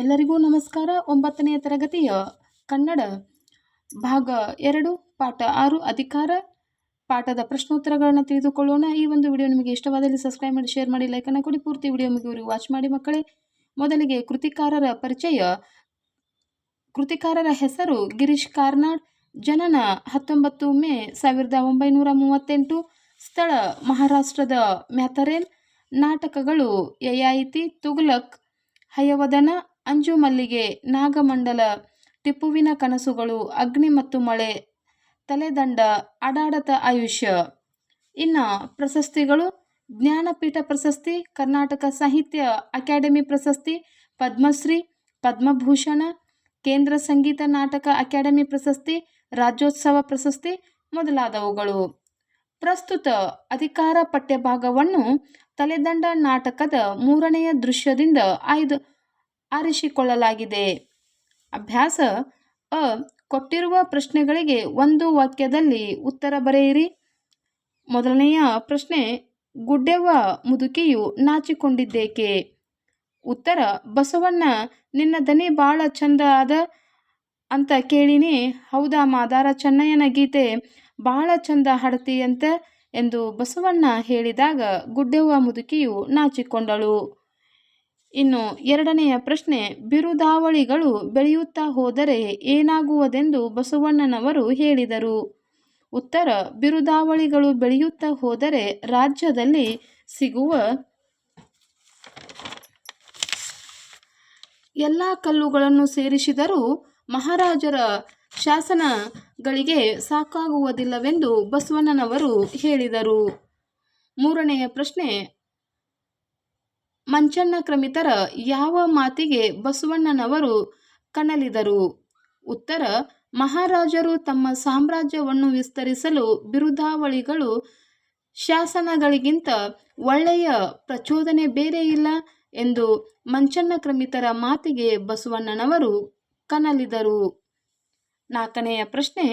ಎಲ್ಲರಿಗೂ ನಮಸ್ಕಾರ. ಒಂಬತ್ತನೆಯ ತರಗತಿಯ ಕನ್ನಡ ಭಾಗ ಎರಡು, ಪಾಠ ಆರು, ಅಧಿಕಾರ, ಪಾಠದ ಪ್ರಶ್ನೋತ್ತರಗಳನ್ನು ತಿಳಿದುಕೊಳ್ಳೋಣ. ಈ ಒಂದು ವಿಡಿಯೋ ನಿಮಗೆ ಇಷ್ಟವಾದಲ್ಲಿ ಸಬ್ಸ್ಕ್ರೈಬ್ ಮಾಡಿ, ಶೇರ್ ಮಾಡಿ ಲೈಕನ್ನು ಕೊಡಿ. ಪೂರ್ತಿ ವಿಡಿಯೋ ಮುಗಿಯುವವರೆಗೂ ವಾಚ್ ಮಾಡಿ ಮಕ್ಕಳೇ. ಮೊದಲಿಗೆ ಕೃತಿಕಾರರ ಪರಿಚಯ. ಕೃತಿಕಾರರ ಹೆಸರು ಗಿರೀಶ್ ಕಾರ್ನಾಡ್. ಜನನ ಹತ್ತೊಂಬತ್ತು ಮೇ ಸಾವಿರದ ಒಂಬೈನೂರ ಮೂವತ್ತೆಂಟು. ಸ್ಥಳ ಮಹಾರಾಷ್ಟ್ರದ ಮ್ಯಾಥರೇನ್ ನಾಟಕಗಳು ಯಯಾಯಿತಿ ತುಗ್ಲಕ್ ಹಯವದನ ಅಂಜು ಮಲ್ಲಿಗೆ ನಾಗಮಂಡಲ, ಟಿಪ್ಪುವಿನ ಕನಸುಗಳು, ಅಗ್ನಿ ಮತ್ತು ಮಳೆ, ತಲೆದಂಡ, ಅಡಾಡತ ಆಯುಷ್ಯ. ಇನ್ನು ಪ್ರಶಸ್ತಿಗಳು, ಜ್ಞಾನಪೀಠ ಪ್ರಶಸ್ತಿ, ಕರ್ನಾಟಕ ಸಾಹಿತ್ಯ ಅಕಾಡೆಮಿ ಪ್ರಶಸ್ತಿ, ಪದ್ಮಶ್ರೀ, ಪದ್ಮಭೂಷಣ, ಕೇಂದ್ರ ಸಂಗೀತ ನಾಟಕ ಅಕಾಡೆಮಿ ಪ್ರಶಸ್ತಿ, ರಾಜ್ಯೋತ್ಸವ ಪ್ರಶಸ್ತಿ ಮೊದಲಾದವುಗಳು. ಪ್ರಸ್ತುತ ಅಧಿಕಾರ ಪಠ್ಯಭಾಗವನ್ನು ತಲೆದಂಡ ನಾಟಕದ ಮೂರನೆಯ ದೃಶ್ಯದಿಂದ ಆಯ್ದು ಆರಿಸಿಕೊಳ್ಳಲಾಗಿದೆ. ಅಭ್ಯಾಸ, ಅ, ಕೊಟ್ಟಿರುವ ಪ್ರಶ್ನೆಗಳಿಗೆ ಒಂದು ವಾಕ್ಯದಲ್ಲಿ ಉತ್ತರ ಬರೆಯಿರಿ. ಮೊದಲನೆಯ ಪ್ರಶ್ನೆ ಗುಡ್ಡೆವ್ವ ಮುದುಕಿಯು ನಾಚಿಕೊಂಡಿದ್ದೇಕೆ? ಉತ್ತರ, ಬಸವಣ್ಣ, ನಿನ್ನ ದನಿ ಭಾಳ ಚಂದ ಆದ ಅಂತ ಕೇಳಿನಿ. ಹೌದಾ ಮಾದಾರ ಚೆನ್ನಯ್ಯನ ಗೀತೆ ಬಹಳ ಚಂದ ಹಾಡ್ತಿ ಎಂದು ಬಸವಣ್ಣ ಹೇಳಿದಾಗ ಗುಡ್ಡೆವ್ವ ಮುದುಕಿಯು ನಾಚಿಕೊಂಡಳು. ಇನ್ನು ಎರಡನೆಯ ಪ್ರಶ್ನೆ, ಬಿರುದಾವಳಿಗಳು ಬೆಳೆಯುತ್ತಾ ಹೋದರೆ ಏನಾಗುವುದೆಂದು ಬಸವಣ್ಣನವರು ಹೇಳಿದರು. ಉತ್ತರ, ಬಿರುದಾವಳಿಗಳು ಬೆಳೆಯುತ್ತಾ ಹೋದರೆ ರಾಜ್ಯದಲ್ಲಿ ಸಿಗುವ ಎಲ್ಲ ಕಲ್ಲುಗಳನ್ನು ಸೇರಿಸಿದರೂ ಮಹಾರಾಜರ ಶಾಸನಗಳಿಗೆ ಸಾಕಾಗುವುದಿಲ್ಲವೆಂದು ಬಸವಣ್ಣನವರು ಹೇಳಿದರು. ಮೂರನೆಯ ಪ್ರಶ್ನೆ ಮಂಚಣ್ಣ ಕ್ರಮಿತರ ಯಾವ ಮಾತಿಗೆ ಬಸವಣ್ಣನವರು ಕನಲಿದರು ಉತ್ತರ, ಮಹಾರಾಜರು ತಮ್ಮ ಸಾಮ್ರಾಜ್ಯವನ್ನು ವಿಸ್ತರಿಸಲು ಬಿರುದಾವಳಿಗಳು ಶಾಸನಗಳಿಗಿಂತ ಒಳ್ಳೆಯ ಪ್ರಚೋದನೆ ಬೇರೆ ಇಲ್ಲ ಎಂದು ಮಂಚಣ್ಣ ಕ್ರಮಿತರ ಮಾತಿಗೆ ಬಸವಣ್ಣನವರು ಕನಲಿದರು ನಾಲ್ಕನೆಯ ಪ್ರಶ್ನೆ,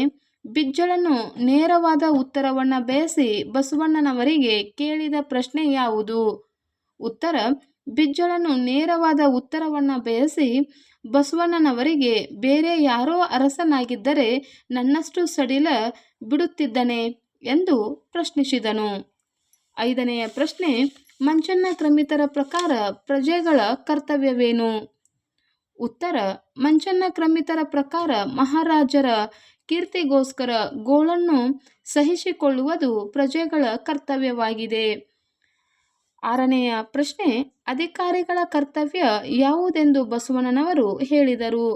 ಬಿಜ್ಜಳನು ನೇರವಾದ ಉತ್ತರವನ್ನು ಬಯಸಿ ಬಸವಣ್ಣನವರಿಗೆ ಕೇಳಿದ ಪ್ರಶ್ನೆ ಯಾವುದು? ಉತ್ತರ ಬಿಜ್ಜಳನು ನೇರವಾದ ಉತ್ತರವನ್ನು ಬಯಸಿ ಬಸವಣ್ಣನವರಿಗೆ ಬೇರೆ ಯಾರೋ ಅರಸನಾಗಿದ್ದರೆ ನನ್ನಷ್ಟು ಸಡಿಲ ಬಿಡುತ್ತಿದ್ದನೆ ಎಂದು ಪ್ರಶ್ನಿಸಿದನು. ಐದನೆಯ ಪ್ರಶ್ನೆ, ಮಂಚಣ್ಣ ಕ್ರಮಿತರ ಪ್ರಕಾರ ಪ್ರಜೆಗಳ ಕರ್ತವ್ಯವೇನು? ಉತ್ತರ, ಮಂಚಣ್ಣ ಕ್ರಮಿತರ ಪ್ರಕಾರ ಮಹಾರಾಜರ ಕೀರ್ತಿಗೋಸ್ಕರ ಗೋಳನ್ನು ಸಹಿಸಿಕೊಳ್ಳುವುದು ಪ್ರಜೆಗಳ ಕರ್ತವ್ಯವಾಗಿದೆ. ಆರನೆಯ ಪ್ರಶ್ನೆ, ಅಧಿಕಾರಿಗಳ ಕರ್ತವ್ಯ ಯಾವುದೆಂದು ಬಸವಣ್ಣನವರು ಹೇಳಿದರು?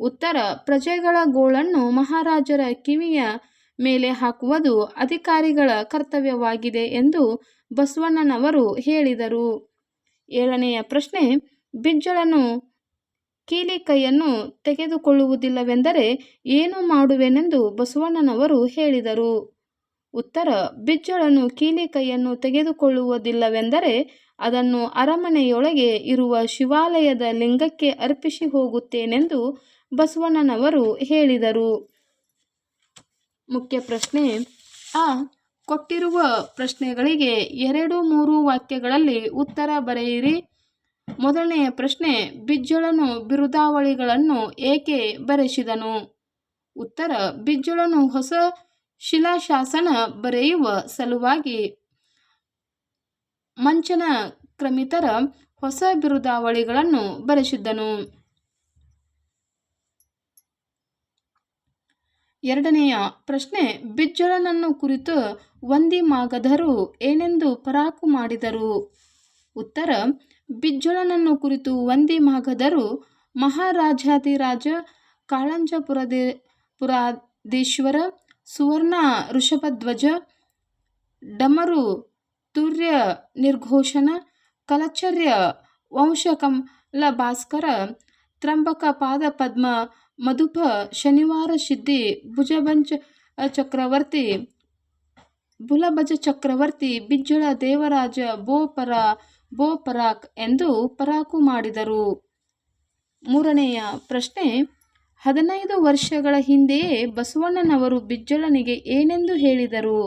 ಉತ್ತರ, ಪ್ರಜೆಗಳ ಗೋಳನ್ನು ಮಹಾರಾಜರ ಕಿವಿಯ ಮೇಲೆ ಹಾಕುವುದು ಅಧಿಕಾರಿಗಳ ಕರ್ತವ್ಯವಾಗಿದೆ ಎಂದು ಬಸವಣ್ಣನವರು ಹೇಳಿದರು. ಏಳನೆಯ ಪ್ರಶ್ನೆ ಬಿಜ್ಜಳನು ಕೀಲಿಕೈಯನ್ನು ತೆಗೆದುಕೊಳ್ಳುವುದಿಲ್ಲವೆಂದರೆ ಏನು ಮಾಡುವೆನೆಂದು ಬಸವಣ್ಣನವರು ಹೇಳಿದರು. ಉತ್ತರ ಬಿಜ್ಜಳನು ಕೀಲಿಕೈಯನ್ನು ತೆಗೆದುಕೊಳ್ಳುವುದಿಲ್ಲವೆಂದರೆ ಅದನ್ನು ಅರಮನೆಯೊಳಗೆ ಇರುವ ಶಿವಾಲಯದ ಲಿಂಗಕ್ಕೆ ಅರ್ಪಿಸಿ ಹೋಗುತ್ತೇನೆಂದು ಬಸವಣ್ಣನವರು ಹೇಳಿದರು. ಮುಖ್ಯ ಪ್ರಶ್ನೆ, ಆ ಕೊಟ್ಟಿರುವ ಪ್ರಶ್ನೆಗಳಿಗೆ ಎರಡು ಮೂರು ವಾಕ್ಯಗಳಲ್ಲಿ ಉತ್ತರ ಬರೆಯಿರಿ. ಮೊದಲನೆಯ ಪ್ರಶ್ನೆ, ಬಿಜ್ಜಳನು ಬಿರುದಾವಳಿಗಳನ್ನು ಏಕೆ ಬರೆಸಿದನು? ಉತ್ತರ, ಬಿಜ್ಜಳನು ಹೊಸ ಶಿಲಾಶಾಸನ ಬರೆಯುವ ಸಲುವಾಗಿ ಮಂಚನ ಕ್ರಮಿತರ ಹೊಸ ಬಿರುದಾವಳಿಗಳನ್ನು ಬರೆಸಿದ್ದನು. ಎರಡನೆಯ ಪ್ರಶ್ನೆ ಬಿಜ್ಜಳನನ್ನು ಕುರಿತು ವಂದಿ ಮಾಗಧರು ಏನೆಂದು ಪರಾಕು ಮಾಡಿದರು? ಉತ್ತರ ಬಿಜ್ಜಳನನ್ನು ಕುರಿತು ವಂದಿ ಮಾಗಧರು ಮಹಾರಾಜಾಧಿರಾಜ ಕಾಳಂಜಪುರದೇ ಪುರಾಧೀಶ್ವರ ಸುವರ್ಣ ಋಷಭಧ್ವಜ, ಡಮರು ತುರ್ಯ ನಿರ್ಘೋಷಣ, ಕಲಚರ್ಯ ವಂಶಕಮಲ ಭಾಸ್ಕರ ತ್ರಂಬಕ ಪಾದ ಪದ್ಮ ಮಧುಪ ಶನಿವಾರ ಸಿದ್ಧಿ ಭುಜಭಂಜ ಚಕ್ರವರ್ತಿ ಬುಲಭಜ ಚಕ್ರವರ್ತಿ, ಬಿಜ್ಜಳ ದೇವರಾಜ ಬೋಪರ ಬೋಪರಾಕ್ ಎಂದು ಪರಾಕು ಮಾಡಿದರು. ಮೂರನೆಯ ಪ್ರಶ್ನೆ ಹದಿನೈದು ವರ್ಷಗಳ ಹಿಂದೆಯೇ ಬಸವಣ್ಣನವರು ಬಿಜ್ಜಳನಿಗೆ ಏನೆಂದು ಹೇಳಿದರು?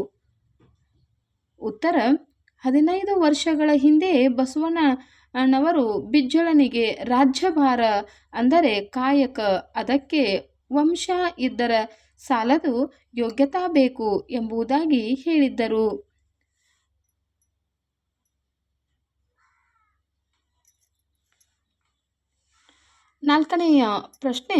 ಉತ್ತರ, ಹದಿನೈದು ವರ್ಷಗಳ ಹಿಂದೆ ಬಸವಣ್ಣನವರು ಬಿಜ್ಜಳನಿಗೆ ರಾಜ್ಯಭಾರ ಅಂದರೆ ಕಾಯಕ, ಅದಕ್ಕೆ ವಂಶ ಇದ್ದರ ಸಾಲದು ಯೋಗ್ಯತಾ ಬೇಕು ಎಂಬುದಾಗಿ ಹೇಳಿದ್ದರು. ನಾಲ್ಕನೆಯ ಪ್ರಶ್ನೆ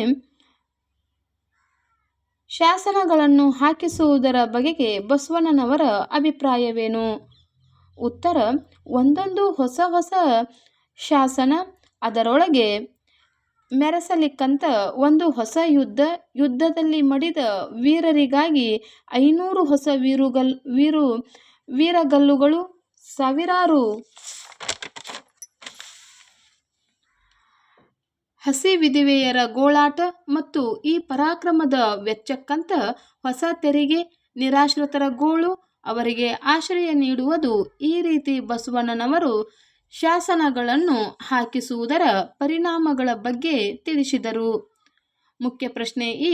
ಶಾಸನಗಳನ್ನು ಹಾಕಿಸುವುದರ ಬಗೆಗೆ ಬಸವಣ್ಣನವರ ಅಭಿಪ್ರಾಯವೇನು? ಉತ್ತರ, ಒಂದೊಂದು ಹೊಸ ಹೊಸ ಶಾಸನ ಅದರೊಳಗೆ ಮೆರೆಸಲಿಕ್ಕಂತ ಒಂದು ಹೊಸ ಯುದ್ಧ, ಯುದ್ಧದಲ್ಲಿ ಮಡಿದ ವೀರರಿಗಾಗಿ ಐನೂರು ಹೊಸ ವೀರುಗಲ್, ವೀರು, ವೀರಗಲ್ಲುಗಳು ಸಾವಿರಾರು ಹಸಿ ವಿಧವೆಯರ ಗೋಳಾಟ ಮತ್ತು ಈ ಪರಾಕ್ರಮದ ವೆಚ್ಚಕ್ಕಂತ ಹೊಸ ತೆರಿಗೆ, ನಿರಾಶ್ರಿತರ ಗೋಳು, ಅವರಿಗೆ ಆಶ್ರಯ ನೀಡುವುದು ಈ ರೀತಿ ಬಸವಣ್ಣನವರು ಶಾಸನಗಳನ್ನು ಹಾಕಿಸುವುದರ ಪರಿಣಾಮಗಳ ಬಗ್ಗೆ ತಿಳಿಸಿದರು. ಮುಖ್ಯ ಪ್ರಶ್ನೆ ಈ,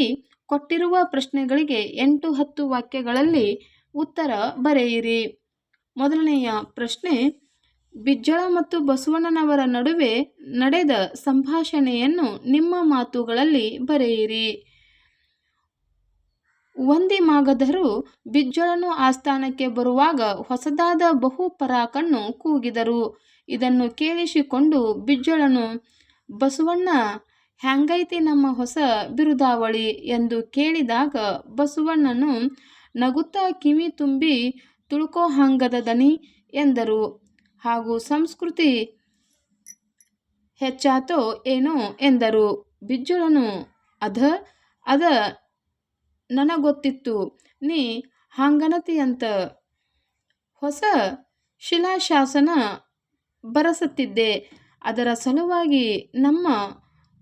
ಕೊಟ್ಟಿರುವ ಪ್ರಶ್ನೆಗಳಿಗೆ ಎಂಟು ಹತ್ತು ವಾಕ್ಯಗಳಲ್ಲಿ ಉತ್ತರ ಬರೆಯಿರಿ. ಮೊದಲನೆಯ ಪ್ರಶ್ನೆ ಬಿಜ್ಜಳ ಮತ್ತು ಬಸವಣ್ಣನವರ ನಡುವೆ ನಡೆದ ಸಂಭಾಷಣೆಯನ್ನು ನಿಮ್ಮ ಮಾತುಗಳಲ್ಲಿ ಬರೆಯಿರಿ. ಒಂದಿ ಮಾಗಧರು ಬಿಜ್ಜಳನು ಆಸ್ಥಾನಕ್ಕೆ ಬರುವಾಗ ಹೊಸದಾದ ಬಹು ಪರಾಕನ್ನು ಕೂಗಿದರು. ಇದನ್ನು ಕೇಳಿಸಿಕೊಂಡು ಬಿಜ್ಜಳನು, ಬಸವಣ್ಣ, ಹ್ಯಾಂಗೈತಿ ನಮ್ಮ ಹೊಸ ಬಿರುದಾವಳಿ ಎಂದು ಕೇಳಿದಾಗ ಬಸವಣ್ಣನು, ನಗುತ್ತಾ ಕಿವಿ ತುಂಬಿ ತುಳ್ಕೋ ಹಂಗದ ದನಿ ಎಂದರು. ಹಾಗೂ ಸಂಸ್ಕೃತಿ ಹೆಚ್ಚಾತೋ ಏನೋ ಎಂದರು. ಬಿಜ್ಜಳನು ಅದ ಅದ ನನಗೊತ್ತಿತ್ತು. ನೀ ಹಾಂಗನತಿಯಂತ ಹೊಸ ಶಿಲಾಶಾಸನ ಬರಸತ್ತಿದ್ದೆ. ಅದರ ಸಲುವಾಗಿ ನಮ್ಮ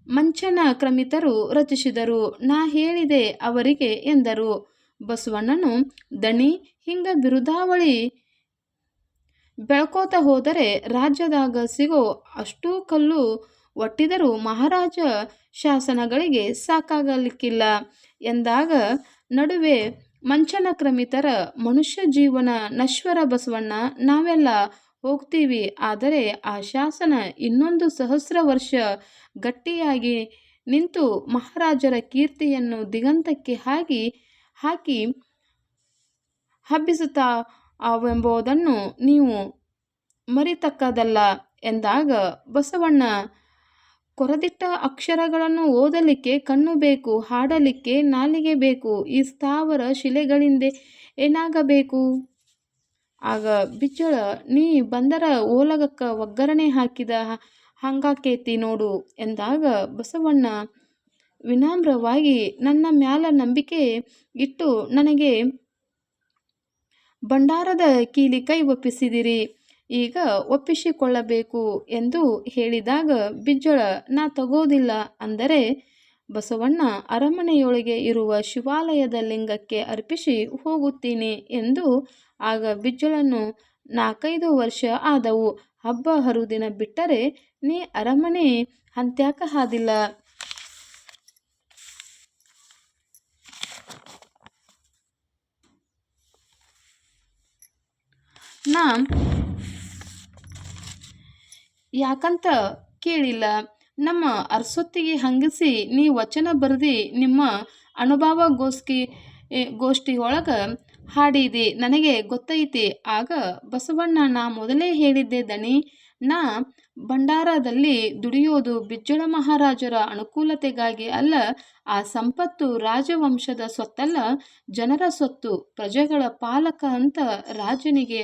ಮಂಚನ ಕ್ರಮಿತರು ರಚಿಸಿದರು. ನಾ ಹೇಳಿದೆ ಅವರಿಗೆ ಎಂದರು. ಬಸವಣ್ಣನು, ದಣಿ, ಹಿಂಗ ಬಿರುದಾವಳಿ ಬೆಳ್ಕೋತ ಹೋದರೆ ರಾಜ್ಯದಾಗ ಸಿಗೋ ಅಷ್ಟೂ ಕಲ್ಲು ಒಟ್ಟಿದರೂ ಮಹಾರಾಜ ಶಾಸನಗಳಿಗೆ ಸಾಕಾಗಲಿಕ್ಕಿಲ್ಲ ಎಂದಾಗ ನಡುವೆ ಮಂಚನ ಕ್ರಮಿತರ ಮನುಷ್ಯ ಜೀವನ ನಶ್ವರ ಬಸವಣ್ಣ ನಾವೆಲ್ಲ ಹೋಗ್ತೀವಿ. ಆದರೆ ಆ ಶಾಸನ ಇನ್ನೊಂದು ಸಹಸ್ರ ವರ್ಷ ಗಟ್ಟಿಯಾಗಿ ನಿಂತು ಮಹಾರಾಜರ ಕೀರ್ತಿಯನ್ನು ದಿಗಂತಕ್ಕೆ ಹಾಕಿ ಹಾಕಿ ಹಬ್ಬಿಸುತ್ತಾ ಅವೆಂಬುದನ್ನು ನೀವು ಮರಿತಕ್ಕದಲ್ಲ ಎಂದಾಗ ಬಸವಣ್ಣ ಕೊರದಿಟ್ಟ ಅಕ್ಷರಗಳನ್ನು ಓದಲಿಕ್ಕೆ ಕಣ್ಣು ಬೇಕು, ಹಾಡಲಿಕ್ಕೆ ನಾಲಿಗೆ ಬೇಕು, ಈ ಸ್ಥಾವರ ಶಿಲೆಗಳಿಂದ ಏನಾಗಬೇಕು? ಆಗ ಬಿಚ್ಚಳ, ನೀ ಬಂದರ ಓಲಗಕ್ಕ ಒಗ್ಗರಣೆ ಹಾಕಿದ ಹಂಗಾಕೇತಿ ನೋಡು ಎಂದಾಗ ಬಸವಣ್ಣ ವಿನಮ್ರವಾಗಿ ನನ್ನ ಮ್ಯಾಲ ನಂಬಿಕೆ ಇಟ್ಟು ನನಗೆ ಭಂಡಾರದ ಕೀಲಿ ಕೈ ಒಪ್ಪಿಸಿದಿರಿ. ಈಗ ಒಪ್ಪಿಸಿಕೊಳ್ಳಬೇಕು ಎಂದು ಹೇಳಿದಾಗ, ಬಿಜ್ಜಳ, ನಾ ತಗೋದಿಲ್ಲ ಅಂದರೆ ಬಸವಣ್ಣ ಅರಮನೆಯೊಳಗೆ ಇರುವ ಶಿವಾಲಯದ ಲಿಂಗಕ್ಕೆ ಅರ್ಪಿಸಿ ಹೋಗುತ್ತೀನಿ ಎಂದು ಆಗ ಬಿಜ್ಜಳನು ನಾಲ್ಕೈದು ವರ್ಷ ಆದವು. ಹಬ್ಬ ಹರಿದಿನ ಬಿಟ್ಟರೆ ನೀ ಅರಮನೆ ಅಂತ್ಯಾಕ ಹಾದಿಲ್ಲ. ನಾ ಯಾಕಂತ ಕೇಳಿಲ್ಲ. ನಮ್ಮ ಅರಸೊತ್ತಿಗೆ ಹಂಗಿಸಿ ನೀ ವಚನ ಬರೆದಿ ನಿಮ್ಮ ಅನುಭವ ಗೋಸ್ಕಿ ಗೋಷ್ಠಿ ಒಳಗೆ ಹಾಡಿದಿ, ನನಗೆ ಗೊತ್ತೈತಿ. ಆಗ ಬಸವಣ್ಣ ನಾ ಮೊದಲೇ ಹೇಳಿದ್ದೆ, ದಣಿ, ನಾ ಭಂಡಾರದಲ್ಲಿ ದುಡಿಯೋದು ಬಿಜ್ಜಳ ಮಹಾರಾಜರ ಅನುಕೂಲತೆಗಾಗಿ ಅಲ್ಲ, ಆ ಸಂಪತ್ತು ರಾಜವಂಶದ ಸೊತ್ತಲ್ಲ ಜನರ ಸೊತ್ತು ಪ್ರಜೆಗಳ ಪಾಲಕ ಅಂತ ರಾಜನಿಗೆ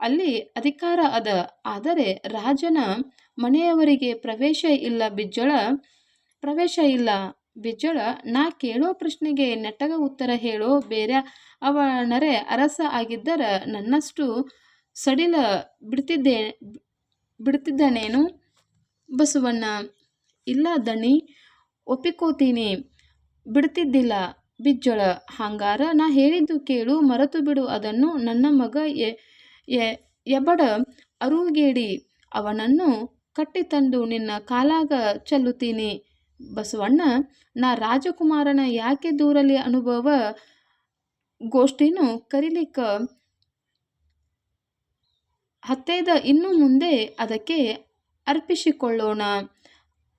ಅಲ್ಲಿ ಅಧಿಕಾರ ಅದ. ಆದರೆ ರಾಜನ ಮನೆಯವರಿಗೆ ಪ್ರವೇಶ ಇಲ್ಲ, ಬಿಜ್ಜಳ ಪ್ರವೇಶ ಇಲ್ಲ. ಬಿಜ್ಜಳ, ನಾ ಕೇಳೋ ಪ್ರಶ್ನೆಗೆ ನೆಟ್ಟಗ ಉತ್ತರ ಹೇಳೋ ಬೇರೆ ಅವನರೆ ಅರಸ ಆಗಿದ್ದರ ನನ್ನಷ್ಟು ಸಡಿಲ ಬಿಡ್ತಿದ್ದೆ, ಬಿಡ್ತಿದ್ದನೇನು? ಬಸವಣ್ಣ, ಇಲ್ಲ ದಣಿ, ಒಪ್ಪಿಕೋತೀನಿ. ಬಿಡ್ತಿದ್ದಿಲ್ಲ. ಬಿಜ್ಜಳ ಹಂಗಾರ ನಾ ಹೇಳಿದ್ದು ಕೇಳು, ಮರೆತು ಬಿಡು, ಅದನ್ನು ನನ್ನ ಮಗ ಎಬಡ ಅರುಗೇಡಿ, ಅವನನ್ನು ಕಟ್ಟಿತಂದು ನಿನ್ನ ಕಾಲಾಗ ಚೆಲ್ಲುತ್ತೀನಿ. ಬಸವಣ್ಣ, ನಾ ರಾಜಕುಮಾರನ ಯಾಕೆ ದೂರಲಿ ಅನುಭವ ಗೋಷ್ಠಿನೂ ಕರಿಲಿಕ್ಕ? ಹತ್ತೈದ ಇನ್ನು ಮುಂದೆ ಅದಕ್ಕೆ ಅರ್ಪಿಸಿಕೊಳ್ಳೋಣ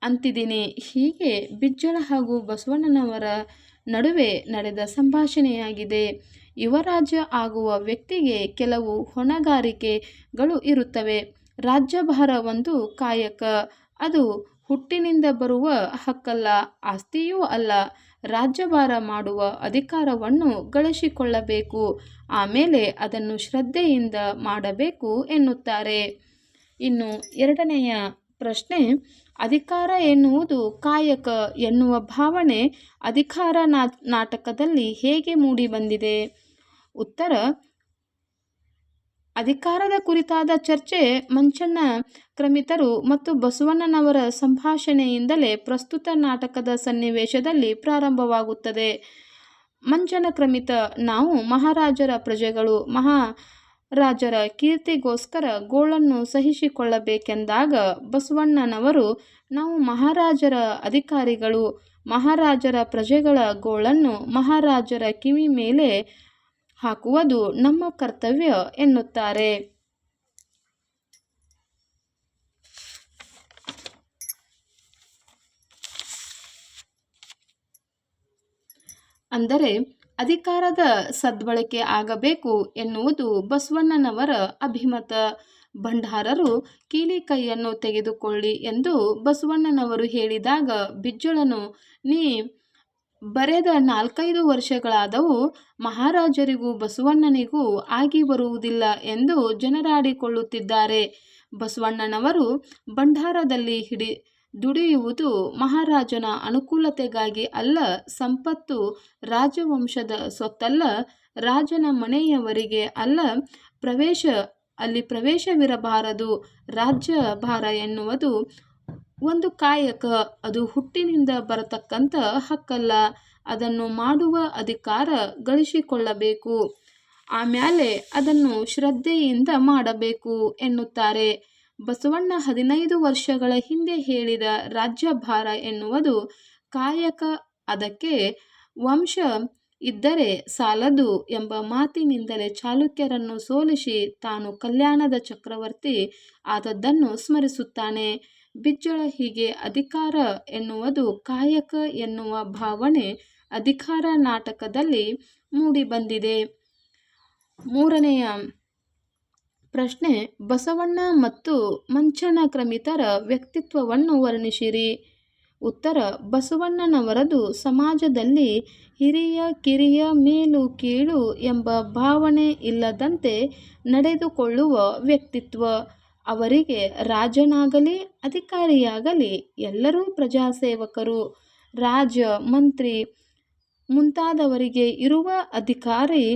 ಅಂತಿದ್ದೀನಿ. ಹೀಗೆ ಬಿಜ್ಜಳ ಹಾಗೂ ಬಸವಣ್ಣನವರ ನಡುವೆ ನಡೆದ ಸಂಭಾಷಣೆಯಾಗಿದೆ. ಯುವರಾಜ್ಯ ಆಗುವ ವ್ಯಕ್ತಿಗೆ ಕೆಲವು ಹೊಣೆಗಾರಿಕೆಗಳು ಇರುತ್ತವೆ. ರಾಜ್ಯಭಾರ ಒಂದು ಕಾಯಕ. ಅದು ಹುಟ್ಟಿನಿಂದ ಬರುವ ಹಕ್ಕಲ್ಲ, ಆಸ್ತಿಯೂ ಅಲ್ಲ. ರಾಜ್ಯಭಾರ ಮಾಡುವ ಅಧಿಕಾರವನ್ನು ಗಳಿಸಿಕೊಳ್ಳಬೇಕು. ಆಮೇಲೆ ಅದನ್ನು ಶ್ರದ್ಧೆಯಿಂದ ಮಾಡಬೇಕು ಎನ್ನುತ್ತಾರೆ. ಇನ್ನು ಎರಡನೆಯ ಪ್ರಶ್ನೆ, ಅಧಿಕಾರ ಎನ್ನುವುದು ಕಾಯಕ ಎನ್ನುವ ಭಾವನೆ ಅಧಿಕಾರ ನಾಟಕದಲ್ಲಿ ಹೇಗೆ ಮೂಡಿಬಂದಿದೆ ಉತ್ತರ, ಅಧಿಕಾರದ ಕುರಿತಾದ ಚರ್ಚೆ ಮಂಚಣ್ಣ, ಕ್ರಮಿತರು ಮತ್ತು ಬಸವಣ್ಣನವರ ಸಂಭಾಷಣೆಯಿಂದಲೇ ಪ್ರಸ್ತುತ ನಾಟಕದ ಸನ್ನಿವೇಶದಲ್ಲಿ ಪ್ರಾರಂಭವಾಗುತ್ತದೆ. ಮಂಚನ ಕ್ರಮಿತ, ನಾವು ಮಹಾರಾಜರ ಪ್ರಜೆಗಳು ಮಹಾರಾಜರ ಕೀರ್ತಿಗೋಸ್ಕರ ಗೋಳನ್ನು ಸಹಿಸಿಕೊಳ್ಳಬೇಕೆಂದಾಗ ಬಸವಣ್ಣನವರು, ನಾವು ಮಹಾರಾಜರ ಅಧಿಕಾರಿಗಳು, ಮಹಾರಾಜರ ಪ್ರಜೆಗಳ ಗೋಳನ್ನು ಮಹಾರಾಜರ ಕಿವಿ ಮೇಲೆ ಹಾಕುವುದು ನಮ್ಮ ಕರ್ತವ್ಯ ಎನ್ನುತ್ತಾರೆ. ಅಂದರೆ ಅಧಿಕಾರದ ಸದ್ಬಳಕೆ ಆಗಬೇಕು ಎನ್ನುವುದು ಬಸವಣ್ಣನವರ ಅಭಿಮತ. ಭಂಡಾರರು ಕೀಲಿ ಕೈಯನ್ನು ತೆಗೆದುಕೊಳ್ಳಿ ಎಂದು ಬಸವಣ್ಣನವರು ಹೇಳಿದಾಗ, ಬಿಜ್ಜಳನು, ನೀ ಬರೆದ ನಾಲ್ಕೈದು ವರ್ಷಗಳಾದವು ಮಹಾರಾಜರಿಗೂ ಬಸವಣ್ಣನಿಗೂ ಆಗಿ ಬರುವುದಿಲ್ಲ ಎಂದು ಜನರಾಡಿಕೊಳ್ಳುತ್ತಿದ್ದಾರೆ. ಬಸವಣ್ಣನವರು ಭಂಡಾರದಲ್ಲಿ ಹಿಡಿ ದುಡಿಯುವುದು ಮಹಾರಾಜನ ಅನುಕೂಲತೆಗಾಗಿ ಅಲ್ಲ, ಸಂಪತ್ತು ರಾಜವಂಶದ ಸೊತ್ತಲ್ಲ ರಾಜನ ಮನೆಯವರಿಗೆ ಅಲ್ಲ, ಪ್ರವೇಶ, ಅಲ್ಲಿ ಪ್ರವೇಶವಿರಬಾರದು ರಾಜ್ಯ ಭಾರ ಎನ್ನುವುದು ಒಂದು ಕಾಯಕ. ಅದು ಹುಟ್ಟಿನಿಂದ ಬರತಕ್ಕಂಥ ಹಕ್ಕಲ್ಲ. ಅದನ್ನು ಮಾಡುವ ಅಧಿಕಾರ ಗಳಿಸಿಕೊಳ್ಳಬೇಕು. ಆಮೇಲೆ ಅದನ್ನು ಶ್ರದ್ಧೆಯಿಂದ ಮಾಡಬೇಕು ಎನ್ನುತ್ತಾರೆ. ಬಸವಣ್ಣ ಹದಿನೈದು ವರ್ಷಗಳ ಹಿಂದೆ ಹೇಳಿದ ರಾಜ್ಯಭಾರ ಎನ್ನುವುದು ಕಾಯಕ ಅದಕ್ಕೆ ವಂಶ ಇದ್ದರೆ ಸಾಲದು ಎಂಬ ಮಾತಿನಿಂದಲೇ ಚಾಲುಕ್ಯರನ್ನು ಸೋಲಿಸಿ ತಾನು ಕಲ್ಯಾಣದ ಚಕ್ರವರ್ತಿ ಆದದ್ದನ್ನು ಸ್ಮರಿಸುತ್ತಾನೆ. ಬಿಜ್ಜಳ ಹೀಗೆ ಅಧಿಕಾರ ಎನ್ನುವುದು ಕಾಯಕ ಎನ್ನುವ ಭಾವನೆ ಅಧಿಕಾರ ನಾಟಕದಲ್ಲಿ ಮೂಡಿಬಂದಿದೆ. ಮೂರನೆಯ ಪ್ರಶ್ನೆ, ಬಸವಣ್ಣ ಮತ್ತು ಮಂಚನಕ್ರಮಿತರ ವ್ಯಕ್ತಿತ್ವವನ್ನು ವರ್ಣಿಸಿರಿ. ಉತ್ತರ, ಬಸವಣ್ಣನವರದು ಸಮಾಜದಲ್ಲಿ ಹಿರಿಯ, ಕಿರಿಯ, ಮೇಲು, ಕೀಳು ಎಂಬ ಭಾವನೆ ಇಲ್ಲದಂತೆ ನಡೆದುಕೊಳ್ಳುವ ವ್ಯಕ್ತಿತ್ವ. ಅವರಿಗೆ ರಾಜನಾಗಲಿ, ಅಧಿಕಾರಿಯಾಗಲಿ ಎಲ್ಲರೂ ಪ್ರಜಾಸೇವಕರು. ರಾಜ ಮಂತ್ರಿ ಮುಂತಾದವರಿಗೆ ಇರುವ ಅಧಿಕಾರಿ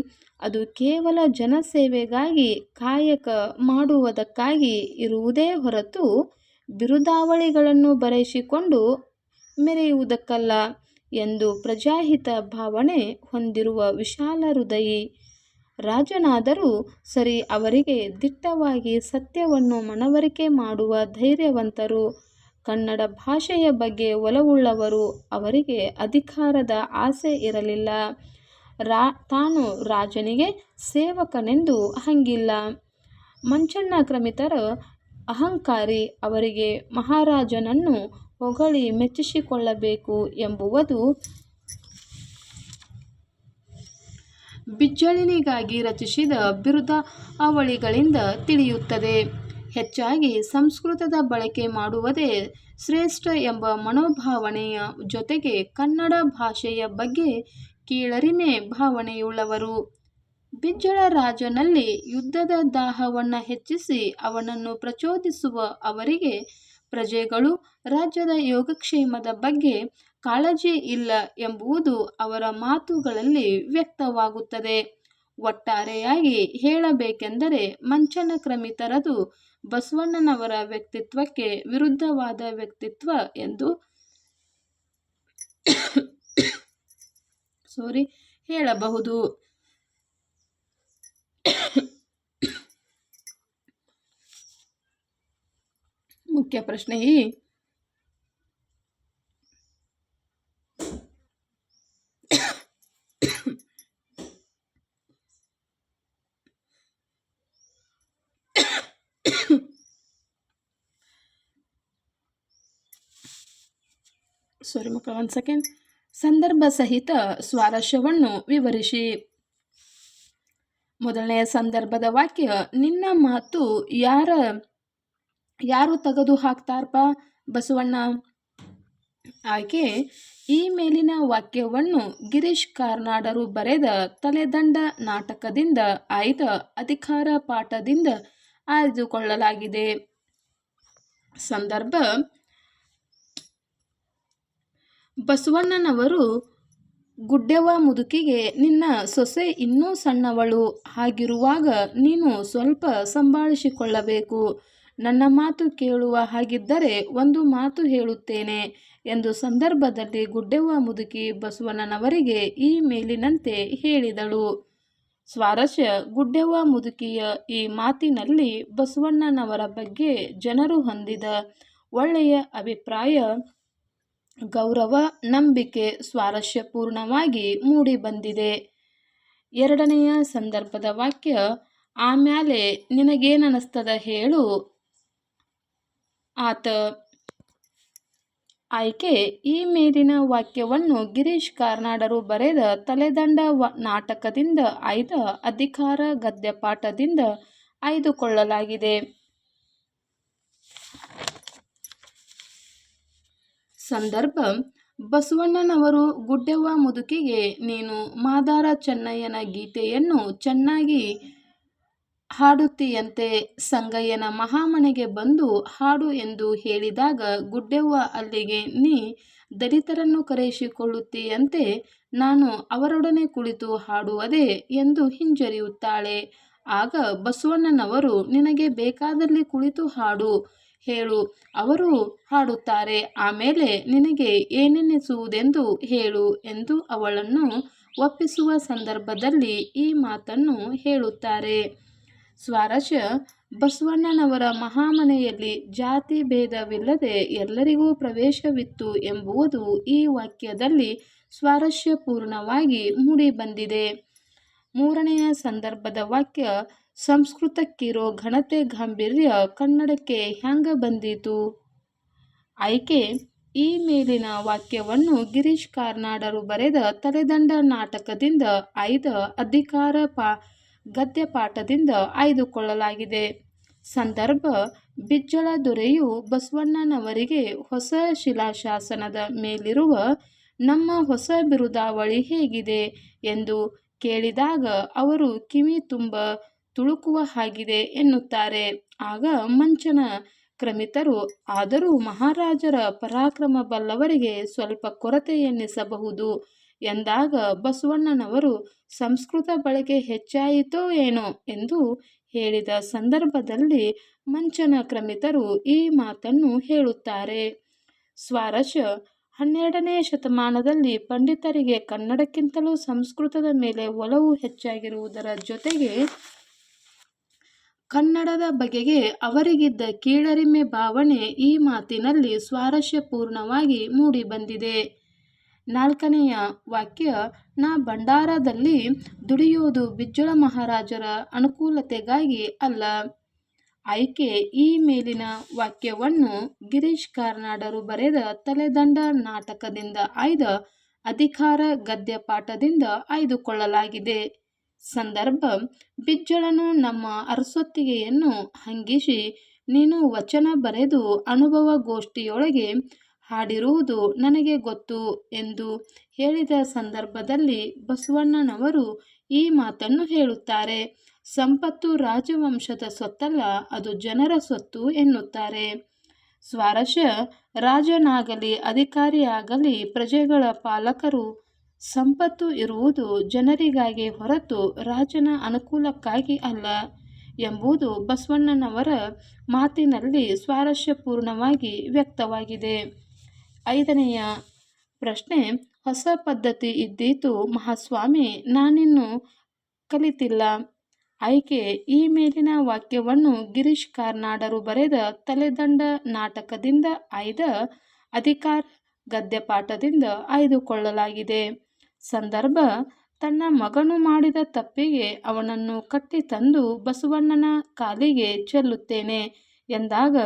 ಅದು ಕೇವಲ ಜನಸೇವೆಗಾಗಿ ಕಾಯಕ ಮಾಡುವುದಕ್ಕಾಗಿ ಇರುವುದೇ ಹೊರತು ಬಿರುದಾವಳಿಗಳನ್ನು ಬರೆಸಿಕೊಂಡು ಮೆರೆಯುವುದಕ್ಕಲ್ಲ ಎಂದು ಪ್ರಜಾಹಿತ ಭಾವನೆ ಹೊಂದಿರುವ ವಿಶಾಲ ಹೃದಯಿ. ರಾಜನಾದರೂ ಸರಿ ಅವರಿಗೆ ದಿಟ್ಟವಾಗಿ ಸತ್ಯವನ್ನು ಮನವರಿಕೆ ಮಾಡುವ ಧೈರ್ಯವಂತರು. ಕನ್ನಡ ಭಾಷೆಯ ಬಗ್ಗೆ ಒಲವುಳ್ಳವರು ಅವರಿಗೆ ಅಧಿಕಾರದ ಆಸೆ ಇರಲಿಲ್ಲ. ರಾ, ತಾನು ರಾಜನಿಗೆ ಸೇವಕನೆಂದು ಹಂಗಿಲ್ಲ. ಮಂಚಣ್ಣ ಕ್ರಮಿತರ ಅಹಂಕಾರಿ ಅವರಿಗೆ ಮಹಾರಾಜನನ್ನು ಹೊಗಳಿ ಮೆಚ್ಚಿಸಿಕೊಳ್ಳಬೇಕು ಎಂಬುವುದು ಬಿಜ್ಜಳಿನಿಗಾಗಿ ರಚಿಸಿದ ಬಿರುದಾವಳಿಗಳಿಂದ ತಿಳಿಯುತ್ತದೆ. ಹೆಚ್ಚಾಗಿ ಸಂಸ್ಕೃತದ ಬಳಕೆ ಮಾಡುವುದೇ ಶ್ರೇಷ್ಠ ಎಂಬ ಮನೋಭಾವನೆಯ ಜೊತೆಗೆ ಕನ್ನಡ ಭಾಷೆಯ ಬಗ್ಗೆ ಕೀಳರಿಮೆ ಭಾವನೆಯುಳ್ಳವರು. ಬಿಜ್ಜಳ ರಾಜನಲ್ಲಿ ಯುದ್ಧದ ದಾಹವನ್ನು ಹೆಚ್ಚಿಸಿ ಅವನನ್ನು ಪ್ರಚೋದಿಸುವ ಅವರಿಗೆ ಪ್ರಜೆಗಳು ರಾಜ್ಯದ ಯೋಗಕ್ಷೇಮದ ಬಗ್ಗೆ ಕಾಳಜಿ ಇಲ್ಲ ಎಂಬುದು ಅವರ ಮಾತುಗಳಲ್ಲಿ ವ್ಯಕ್ತವಾಗುತ್ತದೆ. ಒಟ್ಟಾರೆಯಾಗಿ ಹೇಳಬೇಕೆಂದರೆ ಮಂಚನ ಕ್ರಮಿತರದು ಬಸವಣ್ಣನವರ ವ್ಯಕ್ತಿತ್ವಕ್ಕೆ ವಿರುದ್ಧವಾದ ವ್ಯಕ್ತಿತ್ವ ಎಂದು ಸಾರಿ ಹೇಳಬಹುದು. ಮುಖ್ಯ ಪ್ರಶ್ನೆ ಈ. ಸಾರಿ ಮಕ್ಕಳ ಒಂದು ಸೆಕೆಂಡ್ ಸಂದರ್ಭ ಸಹಿತ ಸ್ವಾರಸ್ಯವನ್ನು ವಿವರಿಸಿ. ಮೊದಲನೆಯ ಸಂದರ್ಭದ ವಾಕ್ಯ, ನಿನ್ನ ಮಾತು ಯಾರ, ಯಾರು ತೆಗೆದು ಹಾಕ್ತಾರಪ್ಪ ಬಸವಣ್ಣ? ಆಕೆ ಈ ಮೇಲಿನ ವಾಕ್ಯವನ್ನು ಗಿರೀಶ್ ಕಾರ್ನಾಡರು ಬರೆದ ತಲೆದಂಡ ನಾಟಕದಿಂದ ಆಯ್ದ ಅಧಿಕಾರ ಪಾಠದಿಂದ ಆಯ್ದುಕೊಳ್ಳಲಾಗಿದೆ. ಸಂದರ್ಭ ಬಸವಣ್ಣನವರು ಗುಡ್ಡೆವ ಮುದುಕಿಗೆ, ನಿನ್ನ ಸೊಸೆ ಇನ್ನೂ ಸಣ್ಣವಳು, ಹಾಗಿರುವಾಗ ನೀನು ಸ್ವಲ್ಪ ಸಂಭಾಳಿಸಿಕೊಳ್ಳಬೇಕು. ನನ್ನ ಮಾತು ಕೇಳುವ ಹಾಗಿದ್ದರೆ ಒಂದು ಮಾತು ಹೇಳುತ್ತೇನೆ ಎಂದು ಸಂದರ್ಭದಲ್ಲಿ ಗುಡ್ಡೆವ ಮುದುಕಿ ಬಸವಣ್ಣನವರಿಗೆ ಈ ಮೇಲಿನಂತೆ ಹೇಳಿದಳು. ಸ್ವಾರಸ್ಯ ಗುಡ್ಡೆವ್ವ ಮುದುಕಿಯ ಈ ಮಾತಿನಲ್ಲಿ ಬಸವಣ್ಣನವರ ಬಗ್ಗೆ ಜನರು ಹೊಂದಿದ ಒಳ್ಳೆಯ ಅಭಿಪ್ರಾಯ ಗೌರವ, ನಂಬಿಕೆ ಸ್ವಾರಸ್ಯಪೂರ್ಣವಾಗಿ ಮೂಡಿಬಂದಿದೆ ಎರಡನೆಯ ಸಂದರ್ಭದ ವಾಕ್ಯ ಆಮ್ಯಾಲೆ ನಿನಗೇನನಿಸ್ತದ ಹೇಳು. ಆತ ಆಯ್ಕೆ, ಈ ಮೇಲಿನ ವಾಕ್ಯವನ್ನು ಗಿರೀಶ್ ಕಾರ್ನಾಡರು ಬರೆದ ತಲೆದಂಡ ವ, ನಾಟಕದಿಂದ ಆಯ್ದ ಅಧಿಕಾರ ಗದ್ಯಪಾಠದಿಂದ ಆಯ್ದುಕೊಳ್ಳಲಾಗಿದೆ. ಸಂದರ್ಭ, ಬಸವಣ್ಣನವರು ಗುಡ್ಡೆವ್ವ ಮುದುಕಿಗೆ, ನೀನು ಮಾದಾರ ಚೆನ್ನಯ್ಯನ ಗೀತೆಯನ್ನು ಚೆನ್ನಾಗಿ ಹಾಡುತ್ತೀಯಂತೆ, ಸಂಗಯ್ಯನ ಮಹಾಮನೆಗೆ ಬಂದು ಹಾಡು ಎಂದು ಹೇಳಿದಾಗ ಗುಡ್ಡೆವ್ವ ಅಲ್ಲಿಗೆ, ನೀ ದಲಿತರನ್ನು ಕರೆಸಿಕೊಳ್ಳುತ್ತೀಯಂತೆ ನಾನು ಅವರೊಡನೆ ಕುಳಿತು ಹಾಡುವುದೇ ಎಂದು ಹಿಂಜರಿಯುತ್ತಾಳೆ. ಆಗ ಬಸವಣ್ಣನವರು, ನಿನಗೆ ಬೇಕಾದಲ್ಲಿ ಕುಳಿತು ಹಾಡು ಹೇಳು. ಅವರು ಹಾಡುತ್ತಾರೆ ಆಮೇಲೆ ನಿನಗೆ ಏನೆನಿಸುವುದೆಂದು ಹೇಳು ಎಂದು ಅವಳನ್ನು ಒಪ್ಪಿಸುವ ಸಂದರ್ಭದಲ್ಲಿ ಈ ಮಾತನ್ನು ಹೇಳುತ್ತಾರೆ. ಸ್ವಾರಸ್ಯ, ಬಸವಣ್ಣನವರ ಮಹಾಮನೆಯಲ್ಲಿ ಜಾತಿ ಭೇದವಿಲ್ಲದೆ ಎಲ್ಲರಿಗೂ ಪ್ರವೇಶವಿತ್ತು ಎಂಬುವುದು ಈ ವಾಕ್ಯದಲ್ಲಿ ಸ್ವಾರಸ್ಯಪೂರ್ಣವಾಗಿ ಮೂಡಿಬಂದಿದೆ. ಮೂರನೆಯ ಸಂದರ್ಭದ ವಾಕ್ಯ, ಸಂಸ್ಕೃತಕ್ಕಿರೋ ಘನತೆ ಗಾಂಭೀರ್ಯ ಕನ್ನಡಕ್ಕೆ ಹ್ಯಾಂಗ ಬಂದಿತು? ಆಯ್ಕೆ, ಈ ಮೇಲಿನ ವಾಕ್ಯವನ್ನು ಗಿರೀಶ್ ಕಾರ್ನಾಡರು ಬರೆದ ತಲೆದಂಡ ನಾಟಕದಿಂದ ಆಯ್ದ ಅಧಿಕಾರ ಪಾ, ಗದ್ಯಪಾಠದಿಂದ ಆಯ್ದುಕೊಳ್ಳಲಾಗಿದೆ. ಸಂದರ್ಭ, ಬಿಜ್ಜಳ ದೊರೆಯು ಬಸವಣ್ಣನವರಿಗೆ ಹೊಸ ಶಿಲಾಶಾಸನದ ಮೇಲಿರುವ ನಮ್ಮ ಹೊಸ ಬಿರುದಾವಳಿ ಹೇಗಿದೆ ಎಂದು ಕೇಳಿದಾಗ ಅವರು, ಕಿವಿ ತುಂಬ ತುಳುಕುವ ಹಾಗಿದೆ ಎನ್ನುತ್ತಾರೆ. ಆಗ ಮಂಚನ ಕ್ರಮಿತರು, ಆದರೂ ಮಹಾರಾಜರ ಪರಾಕ್ರಮ ಬಲ್ಲವರಿಗೆ ಸ್ವಲ್ಪ ಕೊರತೆ ಎನ್ನಿಸಬಹುದು ಎಂದಾಗ ಬಸವಣ್ಣನವರು, ಸಂಸ್ಕೃತ ಬಳಕೆ ಹೆಚ್ಚಾಯಿತೋ ಏನೋ ಎಂದು ಹೇಳಿದ ಸಂದರ್ಭದಲ್ಲಿ ಮಂಚನ ಕ್ರಮಿತರು ಈ ಮಾತನ್ನು ಹೇಳುತ್ತಾರೆ. ಸ್ವಾರಸ್ಯ ಹನ್ನೆರಡನೇ ಶತಮಾನದಲ್ಲಿ ಪಂಡಿತರಿಗೆ ಕನ್ನಡಕ್ಕಿಂತಲೂ ಸಂಸ್ಕೃತದ ಮೇಲೆ ಒಲವು ಹೆಚ್ಚಾಗಿರುವುದರ ಜೊತೆಗೆ ಕನ್ನಡದ ಬಗೆಗೆ ಅವರಿಗಿದ್ದ ಕೀಳರಿಮೆ ಭಾವನೆ ಈ ಮಾತಿನಲ್ಲಿ ಸ್ವಾರಸ್ಯಪೂರ್ಣವಾಗಿ ಮೂಡಿಬಂದಿದೆ. ನಾಲ್ಕನೆಯ ವಾಕ್ಯ, ನಾ ಭಂಡಾರದಲ್ಲಿ ದುಡಿಯೋದು ಬಿಜ್ಜಳ ಮಹಾರಾಜರ ಅನುಕೂಲತೆಗಾಗಿ ಅಲ್ಲ. ಆಯ್ಕೆ ಈ ಮೇಲಿನ ವಾಕ್ಯವನ್ನು ಗಿರೀಶ್ ಕಾರ್ನಾಡರು ಬರೆದ ತಲೆದಂಡ ನಾಟಕದಿಂದ ಆಯ್ದ ಅಧಿಕಾರ ಗದ್ಯ ಪಾಠದಿಂದ ಆಯ್ದುಕೊಳ್ಳಲಾಗಿದೆ. ಸಂದರ್ಭ, ಬಿಜ್ಜಳನು ನಮ್ಮ ಅರಸೊತ್ತಿಗೆಯನ್ನು ಹಂಗಿಸಿ, ನೀನು ವಚನ ಬರೆದು ಅನುಭವ ಗೋಷ್ಠಿಯೊಳಗೆ ಹಾಡಿರುವುದು ನನಗೆ ಗೊತ್ತು ಎಂದು ಹೇಳಿದ ಸಂದರ್ಭದಲ್ಲಿ ಬಸವಣ್ಣನವರು ಈ ಮಾತನ್ನು ಹೇಳುತ್ತಾರೆ. ಸಂಪತ್ತು ರಾಜವಂಶದ ಸೊತ್ತಲ್ಲ, ಅದು ಜನರ ಸೊತ್ತು ಎನ್ನುತ್ತಾರೆ. ಸ್ವಾರಸ್ಯ, ರಾಜನಾಗಲಿ, ಅಧಿಕಾರಿಯಾಗಲಿ, ಪ್ರಜೆಗಳ ಪಾಲಕರು. ಸಂಪತ್ತು ಇರುವುದು ಜನರಿಗಾಗಿ ಹೊರತು ರಾಜನ ಅನುಕೂಲಕ್ಕಾಗಿ ಅಲ್ಲ ಎಂಬುದು ಬಸವಣ್ಣನವರ ಮಾತಿನಲ್ಲಿ ಸ್ವಾರಸ್ಯಪೂರ್ಣವಾಗಿ ವ್ಯಕ್ತವಾಗಿದೆ. ಐದನೆಯ ಪ್ರಶ್ನೆ ಹೊಸ ಪದ್ಧತಿ ಇದ್ದೀತು ಮಹಾಸ್ವಾಮಿ, ನಾನಿನ್ನು ಕಲಿತಿಲ್ಲ. ಆಯ್ಕೆ, ಈ ಮೇಲಿನ ವಾಕ್ಯವನ್ನು ಗಿರೀಶ್ ಕಾರ್ನಾಡರು ಬರೆದ ತಲೆದಂಡ ನಾಟಕದಿಂದ ಆಯ್ದ ಅಧಿಕಾರ ಗದ್ಯಪಾಠದಿಂದ ಆಯ್ದುಕೊಳ್ಳಲಾಗಿದೆ. ಸಂದರ್ಭ, ತನ್ನ ಮಗನು ಮಾಡಿದ ತಪ್ಪಿಗೆ ಅವನನ್ನು ಕಟ್ಟಿ ತಂದು ಬಸವಣ್ಣನ ಕಾಲಿಗೆ ಚೆಲ್ಲುತ್ತೇನೆ ಎಂದಾಗ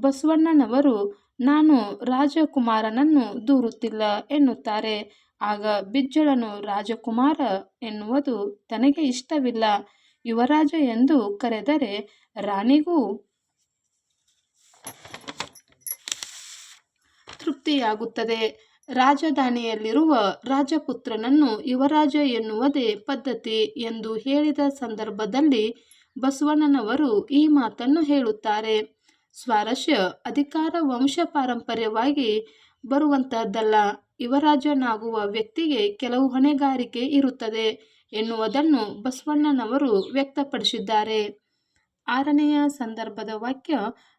ಬಸವಣ್ಣನವರು ನಾನು ರಾಜಕುಮಾರನನ್ನು ದೂರುತ್ತಿಲ್ಲ ಎನ್ನುತ್ತಾರೆ. ಆಗ ಬಿಜ್ಜಳನು ರಾಜಕುಮಾರ ಎನ್ನುವುದು ತನಗೆ ಇಷ್ಟವಿಲ್ಲ. ಯುವರಾಜ ಎಂದು ಕರೆದರೆ ರಾಣಿಗೂ ತೃಪ್ತಿಯಾಗುತ್ತದೆ. ರಾಜಧಾನಿಯಲ್ಲಿರುವ ರಾಜಪುತ್ರನನ್ನು ಯುವರಾಜ ಎನ್ನುವುದೇ ಪದ್ಧತಿ ಎಂದು ಹೇಳಿದ ಸಂದರ್ಭದಲ್ಲಿ ಬಸವಣ್ಣನವರು ಈ ಮಾತನ್ನು ಹೇಳುತ್ತಾರೆ. ಸ್ವಾರಸ್ಯ ಅಧಿಕಾರ ವಂಶ ಪಾರಂಪರ್ಯವಾಗಿ ಬರುವಂತಹದ್ದಲ್ಲ. ಯುವರಾಜನಾಗುವ ವ್ಯಕ್ತಿಗೆ ಕೆಲವು ಹೊಣೆಗಾರಿಕೆ ಇರುತ್ತದೆ ಎನ್ನುವುದನ್ನು ಬಸವಣ್ಣನವರು ವ್ಯಕ್ತಪಡಿಸಿದ್ದಾರೆ. ಆರನೆಯ ಸಂದರ್ಭದ ವಾಕ್ಯ,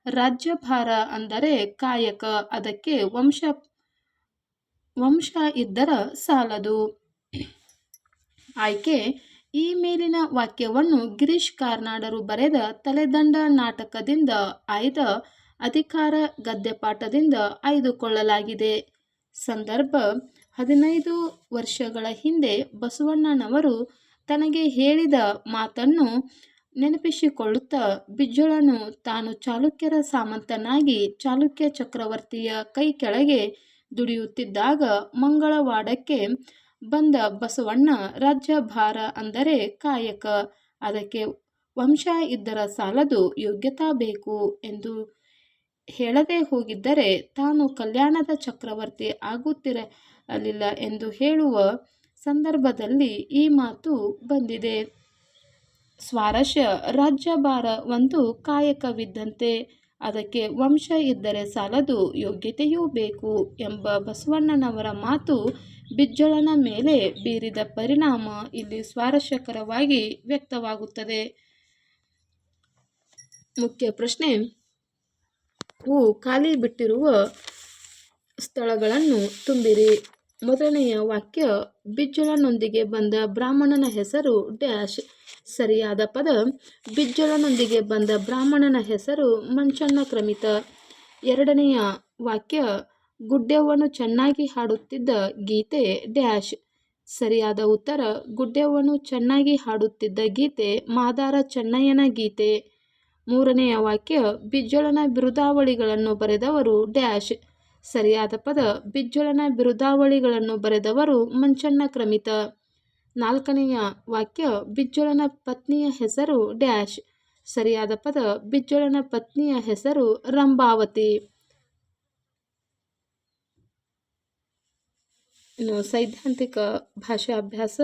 ರಾಜ್ಯಭಾರ ಅಂದರೆ ಕಾಯಕ, ಅದಕ್ಕೆ ವಂಶ ವಂಶ ಇದ್ದರ ಸಾಲದು. ಆಯ್ಕೆ ಈ ಮೇಲಿನ ವಾಕ್ಯವನ್ನು ಗಿರೀಶ್ ಕಾರ್ನಾಡರು ಬರೆದ ತಲೆದಂಡ ನಾಟಕದಿಂದ ಆಯ್ದ ಅಧಿಕಾರ ಗದ್ಯಪಾಠದಿಂದ ಆಯ್ದುಕೊಳ್ಳಲಾಗಿದೆ. ಸಂದರ್ಭ ಹದಿನೈದು ವರ್ಷಗಳ ಹಿಂದೆ ಬಸವಣ್ಣನವರು ತನಗೆ ಹೇಳಿದ ಮಾತನ್ನು ನೆನಪಿಸಿಕೊಳ್ಳುತ್ತಾ ಬಿಜ್ಜಳನು ತಾನು ಚಾಲುಕ್ಯರ ಸಾಮಂತನಾಗಿ ಚಾಲುಕ್ಯ ಚಕ್ರವರ್ತಿಯ ಕೈ ಕೆಳಗೆ ದುಡಿಯುತ್ತಿದ್ದಾಗ ಮಂಗಳವಾಡಕ್ಕೆ ಬಂದ ಬಸವಣ್ಣ ರಾಜ್ಯಭಾರ ಅಂದರೆ ಕಾಯಕ. ಅದಕ್ಕೆ ವಂಶ ಇದ್ದರ ಸಾಲದು ಯೋಗ್ಯತಾ ಬೇಕು ಎಂದು ಹೇಳದೆ ಹೋಗಿದ್ದರೆ ತಾನು ಕಲ್ಯಾಣದ ಚಕ್ರವರ್ತಿ ಆಗುತ್ತಿರಲಿಲ್ಲ ಎಂದು ಹೇಳುವ ಸಂದರ್ಭದಲ್ಲಿ ಈ ಮಾತು ಬಂದಿದೆ. ಸ್ವಾರಸ್ಯ ರಾಜ್ಯಭಾರ ಒಂದು ಕಾಯಕವಿದ್ದಂತೆ ಅದಕ್ಕೆ ವಂಶ ಇದ್ದರೆ ಸಾಲದು ಯೋಗ್ಯತೆಯೂ ಬೇಕು ಎಂಬ ಬಸವಣ್ಣನವರ ಮಾತು ಬಿಜ್ಜಳನ ಮೇಲೆ ಬೀರಿದ ಪರಿಣಾಮ ಇಲ್ಲಿ ಸ್ವಾರಸ್ಯಕರವಾಗಿ ವ್ಯಕ್ತವಾಗುತ್ತದೆ. ಮುಖ್ಯ ಪ್ರಶ್ನೆ, ಹೂ ಖಾಲಿ ಬಿಟ್ಟಿರುವ ಸ್ಥಳಗಳನ್ನು ತುಂಬಿರಿ. ಮೊದಲನೆಯ ವಾಕ್ಯ, ಬಿಜ್ಜಳನೊಂದಿಗೆ ಬಂದ ಬ್ರಾಹ್ಮಣನ ಹೆಸರು ಡ್ಯಾಶ್. ಸರಿಯಾದ ಪದ, ಬಿಜ್ಜಳನೊಂದಿಗೆ ಬಂದ ಬ್ರಾಹ್ಮಣನ ಹೆಸರು ಮಂಚಣ್ಣ ಕ್ರಮಿತ. ಎರಡನೆಯ ವಾಕ್ಯ, ಗುಡ್ಡೆವ್ವನು ಚೆನ್ನಾಗಿ ಹಾಡುತ್ತಿದ್ದ ಗೀತೆ ಡ್ಯಾಶ್. ಸರಿಯಾದ ಉತ್ತರ, ಗುಡ್ಡೆವ್ವನು ಚೆನ್ನಾಗಿ ಹಾಡುತ್ತಿದ್ದ ಗೀತೆ ಮಾದಾರ ಚೆನ್ನಯ್ಯನ ಗೀತೆ. ಮೂರನೆಯ ವಾಕ್ಯ, ಬಿಜ್ಜಳನ ಬಿರುದಾವಳಿಗಳನ್ನು ಬರೆದವರು ಡ್ಯಾಶ್. ಸರಿಯಾದ ಪದ ಬಿಜ್ಜಳನ ಬಿರುದಾವಳಿಗಳನ್ನು ಬರೆದವರು ಮಂಚಣ್ಣ ಕ್ರಮಿತ. ನಾಲ್ಕನೆಯ ವಾಕ್ಯ, ಬಿಜ್ಜಳನ ಪತ್ನಿಯ ಹೆಸರು ಡ್ಯಾಶ್. ಸರಿಯಾದ ಪದ ಬಿಜ್ಜಳನ ಪತ್ನಿಯ ಹೆಸರು ರಂಭಾವತಿ. ಇನ್ನು ಸೈದ್ಧಾಂತಿಕ ಭಾಷೆ ಅಭ್ಯಾಸ,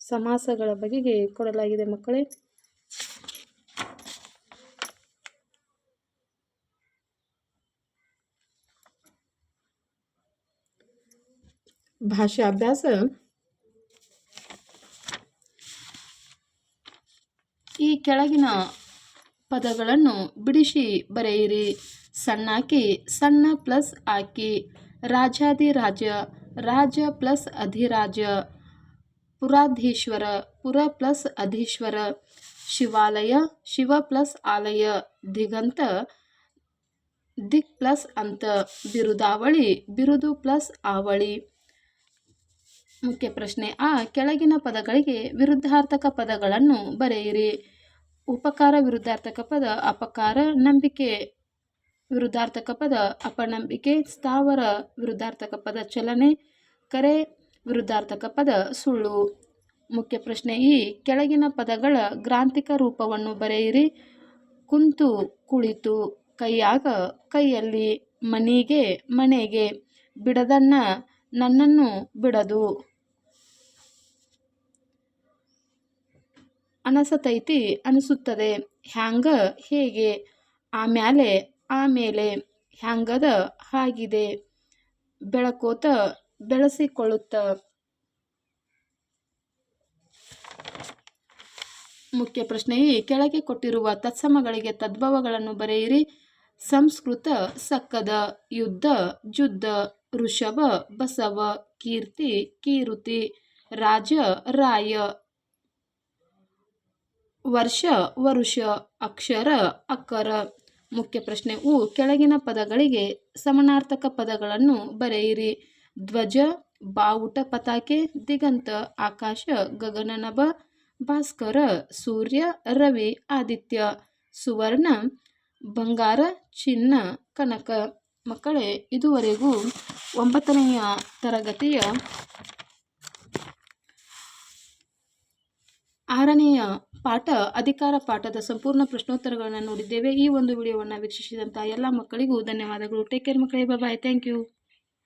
ಸಮಾಸಗಳ ಬಗೆಗೆ ಕೊಡಲಾಗಿದೆ ಮಕ್ಕಳೇ. ಭಾಷಾ ಅಭ್ಯಾಸ ಈ ಕೆಳಗಿನ ಪದಗಳನ್ನು ಬಿಡಿಸಿ ಬರೆಯಿರಿ. ಸಣ್ಣಾಕಿ ಸಣ್ಣ ಪ್ಲಸ್ ಆಕಿ ರಾಜಾಧಿರಾಜ ರಾಜ ಪ್ಲಸ್ ಅಧಿರಾಜ ಪುರಾಧೀಶ್ವರ ಪುರ ಪ್ಲಸ್ ಅಧೀಶ್ವರ ಶಿವಾಲಯ ಶಿವ ಪ್ಲಸ್ ಆಲಯ ದಿಗಂತ ದಿಕ್ ಪ್ಲಸ್ ಅಂತ ಬಿರುದಾವಳಿ ಬಿರುದು ಪ್ಲಸ್ ಆವಳಿ ಮುಖ್ಯ ಪ್ರಶ್ನೆ. ಆ, ಕೆಳಗಿನ ಪದಗಳಿಗೆ ವಿರುದ್ಧಾರ್ಥಕ ಪದಗಳನ್ನು ಬರೆಯಿರಿ. ಉಪಕಾರ, ವಿರುದ್ಧಾರ್ಥಕ ಪದ, ಅಪಕಾರ, ನಂಬಿಕೆ, ವಿರುದ್ಧಾರ್ಥಕ ಪದ, ಅಪನಂಬಿಕೆ, ಸ್ಥಾವರ, ವಿರುದ್ಧಾರ್ಥಕ ಪದ, ಚಲನೆ, ಕರೆ, ವಿರುದ್ಧಾರ್ಥಕ ಪದ, ಸುಳ್ಳು. ಮುಖ್ಯ ಪ್ರಶ್ನೆ, ಈ ಕೆಳಗಿನ ಪದಗಳ ಗ್ರಾಂಥಿಕ ರೂಪವನ್ನು ಬರೆಯಿರಿ. ಕುಂತು, ಕುಳಿತು, ಕೈಯಾಗ, ಕೈಯಲ್ಲಿ, ಮನಿಗೆ, ಮನೆಗೆ, ಬಿಡದನ್ನ ನನ್ನನ್ನು ಬಿಡದು. ಅನಸತೈತಿ ಅನಿಸುತ್ತದೆ. ಹ್ಯಾಂಗ ಹೇಗೆ? ಆಮ್ಯಾಲೆ ಆಮೇಲೆ ಹ್ಯಾಂಗದ ಹಾಗಿದೆ? ಬೆಳಕೋತ ಬೆಳೆಸಿಕೊಳ್ಳುತ್ತ. ಮುಖ್ಯ ಪ್ರಶ್ನೆಯು ಕೆಳಗೆ ಕೊಟ್ಟಿರುವ ತತ್ಸಮಗಳಿಗೆ ತದ್ಭವಗಳನ್ನು ಬರೆಯಿರಿ. ಸಂಸ್ಕೃತ ಸಕ್ಕದ ಯುದ್ಧ, ಜುದ್ಧ ಋಷಭ ಬಸವ ಕೀರ್ತಿ ಕೀರುತಿ ರಾಜ ರಾಯ. ವರ್ಷ ವರುಷ ಅಕ್ಷರ ಅಕ್ಕರ. ಮುಖ್ಯ ಪ್ರಶ್ನೆ ಉ ಕೆಳಗಿನ ಪದಗಳಿಗೆ ಸಮನಾರ್ಥಕ ಪದಗಳನ್ನು ಬರೆಯಿರಿ. ಧ್ವಜ, ಬಾವುಟ ಪತಾಕೆ, ದಿಗಂತ, ಆಕಾಶ, ಗಗನನಭ, ಭಾಸ್ಕರ, ಸೂರ್ಯ, ರವಿ, ಆದಿತ್ಯ. ಸುವರ್ಣ, ಬಂಗಾರ, ಚಿನ್ನ, ಕನಕ. ಮಕ್ಕಳೇ, ಇದುವರೆಗೂ ಒಂಬತ್ತನೆಯ ತರಗತಿಯ ಆರನೆಯ ಪಾಠ, ಅಧಿಕಾರ ಪಾಠದ ಸಂಪೂರ್ಣ ಪ್ರಶ್ನೋತ್ತರಗಳನ್ನು ನೋಡಿದ್ದೇವೆ. ಈ ಒಂದು ವಿಡಿಯೋವನ್ನು ವೀಕ್ಷಿಸಿದಂಥ ಎಲ್ಲ ಮಕ್ಕಳಿಗೂ ಧನ್ಯವಾದಗಳು. ಟೇಕ್ ಕೇರ್ ಮಕ್ಕಳೇ ಬಾಯ್ ಥ್ಯಾಂಕ್ ಯು